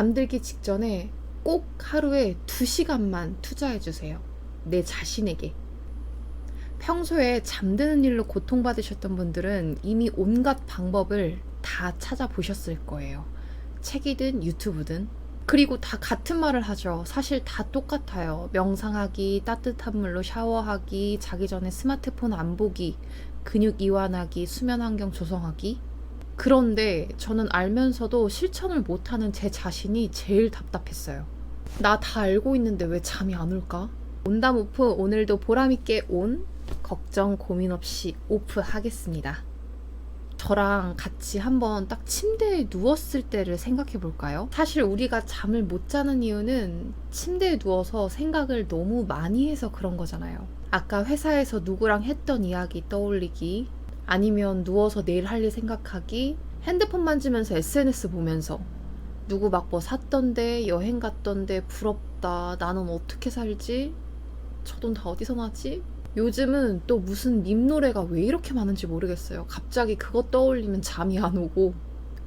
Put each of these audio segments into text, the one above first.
잠들기 직전에 꼭 하루에 2시간만 투자해 주세요. 내 자신에게. 평소에 잠드는 일로 고통받으셨던 분들은 이미 온갖 방법을 다 찾아보셨을 거예요. 책이든 유튜브든. 그리고 다 같은 말을 하죠. 사실 다 똑같아요. 명상하기, 따뜻한 물로 샤워하기, 자기 전에 스마트폰 안 보기, 근육 이완하기, 수면 환경 조성하기. 그런데 저는 알면서도 실천을 못하는 제 자신이 제일 답답했어요. 나 다 알고 있는데 왜 잠이 안 올까? 온담 오프 오늘도 보람있게 온 걱정 고민 없이 오프 하겠습니다. 저랑 같이 한번 딱 침대에 누웠을 때를 생각해 볼까요? 사실 우리가 잠을 못 자는 이유는 침대에 누워서 생각을 너무 많이 해서 그런 거잖아요. 아까 회사에서 누구랑 했던 이야기 떠올리기, 아니면 누워서 내일 할 일 생각하기, 핸드폰 만지면서 SNS 보면서 누구 막 뭐 샀던데, 여행 갔던데, 부럽다, 나는 어떻게 살지? 저 돈 다 어디서 나지? 요즘은 또 무슨 밈 노래가 왜 이렇게 많은지 모르겠어요. 갑자기 그거 떠올리면 잠이 안 오고.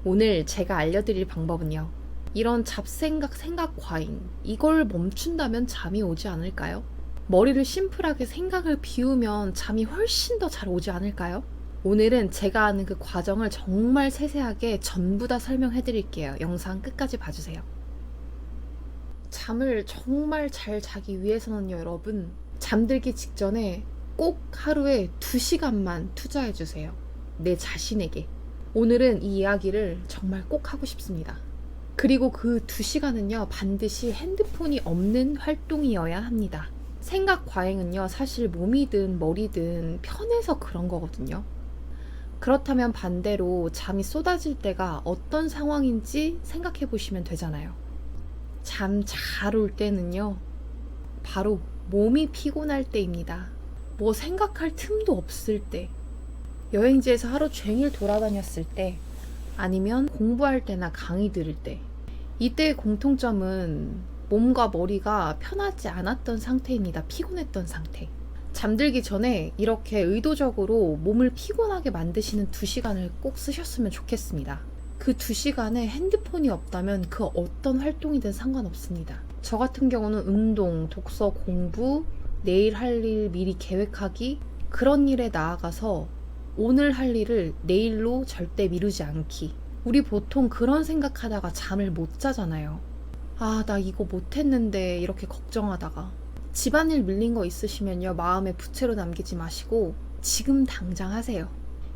오늘 제가 알려드릴 방법은요. 이런 잡생각, 생각 과잉. 이걸 멈춘다면 잠이 오지 않을까요? 머리를 심플하게 생각을 비우면 잠이 훨씬 더 잘 오지 않을까요? 오늘은 제가 아는 그 과정을 정말 세세하게 전부 다 설명해 드릴게요. 영상 끝까지 봐주세요. 잠을 정말 잘 자기 위해서는요, 여러분. 잠들기 직전에 꼭 하루에 2시간만 투자해 주세요. 내 자신에게. 오늘은 이 이야기를 정말 꼭 하고 싶습니다. 그리고 그 2시간은요, 반드시 핸드폰이 없는 활동이어야 합니다. 생각 과잉은요, 사실 몸이든 머리든 편해서 그런 거거든요. 그렇다면 반대로 잠이 쏟아질 때가 어떤 상황인지 생각해 보시면 되잖아요. 잠 잘 올 때는요, 바로 몸이 피곤할 때입니다. 뭐 생각할 틈도 없을 때, 여행지에서 하루 종일 돌아다녔을 때, 아니면 공부할 때나 강의 들을 때, 이때의 공통점은 몸과 머리가 편하지 않았던 상태입니다. 피곤했던 상태. 잠들기 전에 이렇게 의도적으로 몸을 피곤하게 만드시는 두 시간을 꼭 쓰셨으면 좋겠습니다. 그 두 시간에 핸드폰이 없다면 그 어떤 활동이든 상관없습니다. 저 같은 경우는 운동, 독서, 공부, 내일 할 일 미리 계획하기, 그런 일에 나아가서 오늘 할 일을 내일로 절대 미루지 않기. 우리 보통 그런 생각하다가 잠을 못 자잖아요. 아, 나 이거 못했는데 이렇게 걱정하다가. 집안일 밀린 거 있으시면요, 마음에 부채로 남기지 마시고 지금 당장 하세요.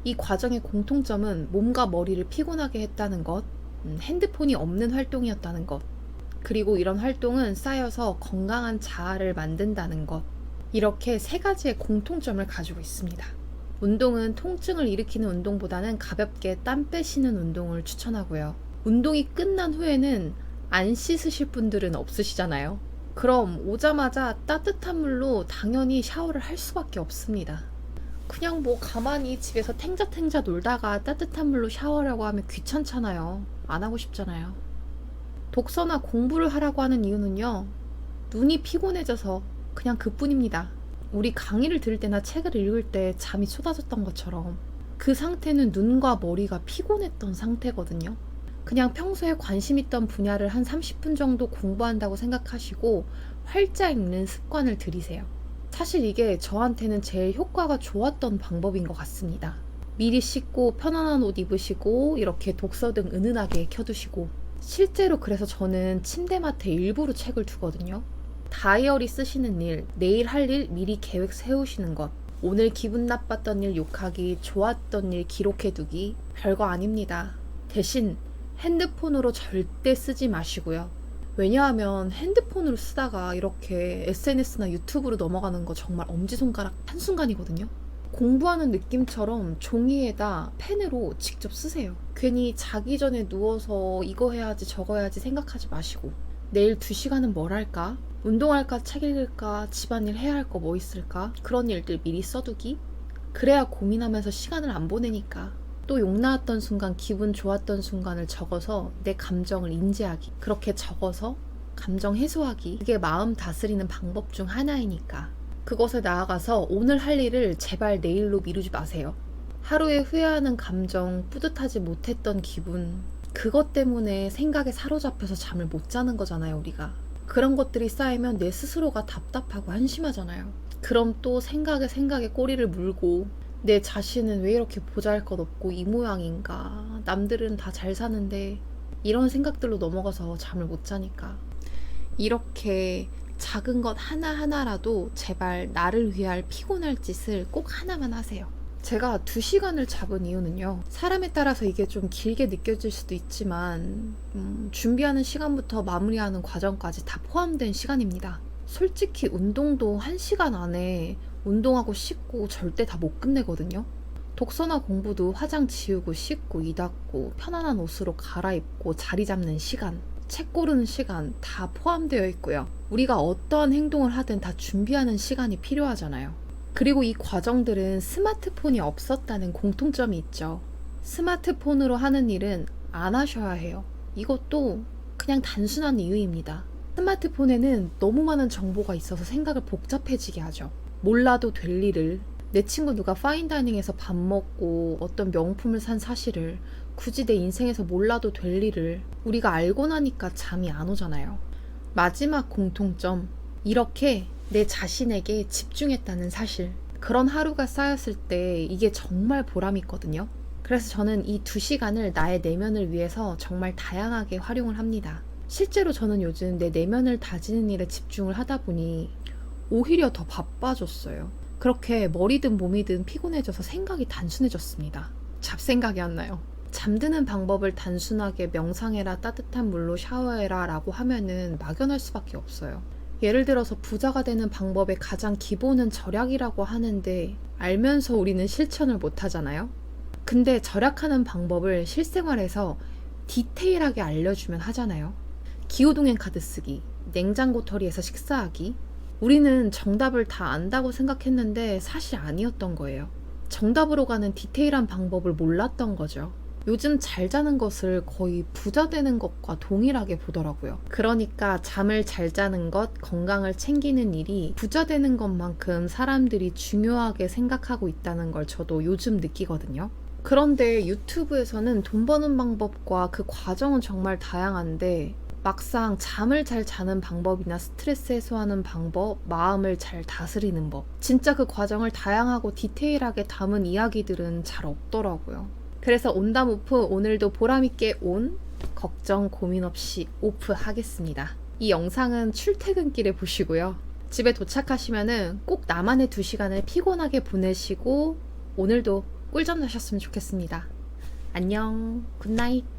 이 과정의 공통점은 몸과 머리를 피곤하게 했다는 것, 음, 핸드폰이 없는 활동이었다는 것, 그리고 이런 활동은 쌓여서 건강한 자아를 만든다는 것. 이렇게 세 가지의 공통점을 가지고 있습니다. 운동은 통증을 일으키는 운동보다는 가볍게 땀 빼시는 운동을 추천하고요. 운동이 끝난 후에는 안 씻으실 분들은 없으시잖아요. 그럼 오자마자 따뜻한 물로 당연히 샤워를 할 수밖에 없습니다. 그냥 뭐 가만히 집에서 탱자탱자 놀다가 따뜻한 물로 샤워하려고 하면 귀찮잖아요. 안 하고 싶잖아요. 독서나 공부를 하라고 하는 이유는요. 눈이 피곤해져서 그냥 그뿐입니다. 우리 강의를 들을 때나 책을 읽을 때 잠이 쏟아졌던 것처럼 그 상태는 눈과 머리가 피곤했던 상태거든요. 그냥 평소에 관심 있던 분야를 한 30분 정도 공부한다고 생각하시고 활짝 읽는 습관을 들이세요. 사실 이게 저한테는 제일 효과가 좋았던 방법인 것 같습니다. 미리 씻고 편안한 옷 입으시고 이렇게 독서 등 은은하게 켜두시고 실제로 그래서 저는 침대맡에 일부러 책을 두거든요. 다이어리 쓰시는 일, 내일 할 일 미리 계획 세우시는 것, 오늘 기분 나빴던 일 욕하기, 좋았던 일 기록해두기, 별거 아닙니다. 대신 핸드폰으로 절대 쓰지 마시고요. 왜냐하면 핸드폰으로 쓰다가 이렇게 SNS나 유튜브로 넘어가는 거 정말 엄지손가락 한순간이거든요. 공부하는 느낌처럼 종이에다 펜으로 직접 쓰세요. 괜히 자기 전에 누워서 이거 해야지 저거 해야지 생각하지 마시고 내일 두 시간은 뭘 할까? 운동할까? 책 읽을까? 집안일 해야 할 거 뭐 있을까? 그런 일들 미리 써두기? 그래야 고민하면서 시간을 안 보내니까 또 욕 나왔던 순간, 기분 좋았던 순간을 적어서 내 감정을 인지하기. 그렇게 적어서 감정 해소하기. 그게 마음 다스리는 방법 중 하나이니까. 그것에 나아가서 오늘 할 일을 제발 내일로 미루지 마세요. 하루에 후회하는 감정, 뿌듯하지 못했던 기분, 그것 때문에 생각에 사로잡혀서 잠을 못 자는 거잖아요, 우리가. 그런 것들이 쌓이면 내 스스로가 답답하고 한심하잖아요. 그럼 또 생각에 생각에 꼬리를 물고 내 자신은 왜 이렇게 보잘 것 없고 이 모양인가. 남들은 다 잘 사는데 이런 생각들로 넘어가서 잠을 못 자니까. 이렇게 작은 것 하나하나라도 제발 나를 위할 피곤할 짓을 꼭 하나만 하세요. 제가 두 시간을 잡은 이유는요. 사람에 따라서 이게 좀 길게 느껴질 수도 있지만, 음, 준비하는 시간부터 마무리하는 과정까지 다 포함된 시간입니다. 솔직히 운동도 한 시간 안에 운동하고 씻고 절대 다 못 끝내거든요. 독서나 공부도 화장 지우고 씻고 이 닦고 편안한 옷으로 갈아입고 자리 잡는 시간, 책 고르는 시간 다 포함되어 있고요. 우리가 어떠한 행동을 하든 다 준비하는 시간이 필요하잖아요. 그리고 이 과정들은 스마트폰이 없었다는 공통점이 있죠. 스마트폰으로 하는 일은 안 하셔야 해요. 이것도 그냥 단순한 이유입니다. 스마트폰에는 너무 많은 정보가 있어서 생각을 복잡해지게 하죠. 몰라도 될 일을 내 친구 누가 파인다이닝에서 밥 먹고 어떤 명품을 산 사실을 굳이 내 인생에서 몰라도 될 일을 우리가 알고 나니까 잠이 안 오잖아요. 마지막 공통점. 이렇게 내 자신에게 집중했다는 사실. 그런 하루가 쌓였을 때 이게 정말 보람 있거든요. 그래서 저는 이 두 시간을 나의 내면을 위해서 정말 다양하게 활용을 합니다. 실제로 저는 요즘 내 내면을 다지는 일에 집중을 하다 보니 오히려 더 바빠졌어요. 그렇게 머리든 몸이든 피곤해져서 생각이 단순해졌습니다. 잡생각이 안 나요. 잠드는 방법을 단순하게 명상해라, 따뜻한 물로 샤워해라 라고 하면은 막연할 수밖에 없어요. 예를 들어서 부자가 되는 방법의 가장 기본은 절약이라고 하는데 알면서 우리는 실천을 못 하잖아요? 근데 절약하는 방법을 실생활에서 디테일하게 알려주면 하잖아요? 기호동행 카드 쓰기, 냉장고 털이에서 식사하기, 우리는 정답을 다 안다고 생각했는데 사실 아니었던 거예요. 정답으로 가는 디테일한 방법을 몰랐던 거죠. 요즘 잘 자는 것을 거의 부자 되는 것과 동일하게 보더라고요. 그러니까 잠을 잘 자는 것, 건강을 챙기는 일이 부자 되는 것만큼 사람들이 중요하게 생각하고 있다는 걸 저도 요즘 느끼거든요. 그런데 유튜브에서는 돈 버는 방법과 그 과정은 정말 다양한데 막상 잠을 잘 자는 방법이나 스트레스 해소하는 방법, 마음을 잘 다스리는 법. 진짜 그 과정을 다양하고 디테일하게 담은 이야기들은 잘 없더라고요. 그래서 온담 오프 오늘도 보람있게 온, 걱정, 고민 없이 오프 하겠습니다. 이 영상은 출퇴근길에 보시고요. 집에 도착하시면은 꼭 나만의 두 시간을 피곤하게 보내시고 오늘도 꿀잠 자셨으면 좋겠습니다. 안녕, 굿나잇.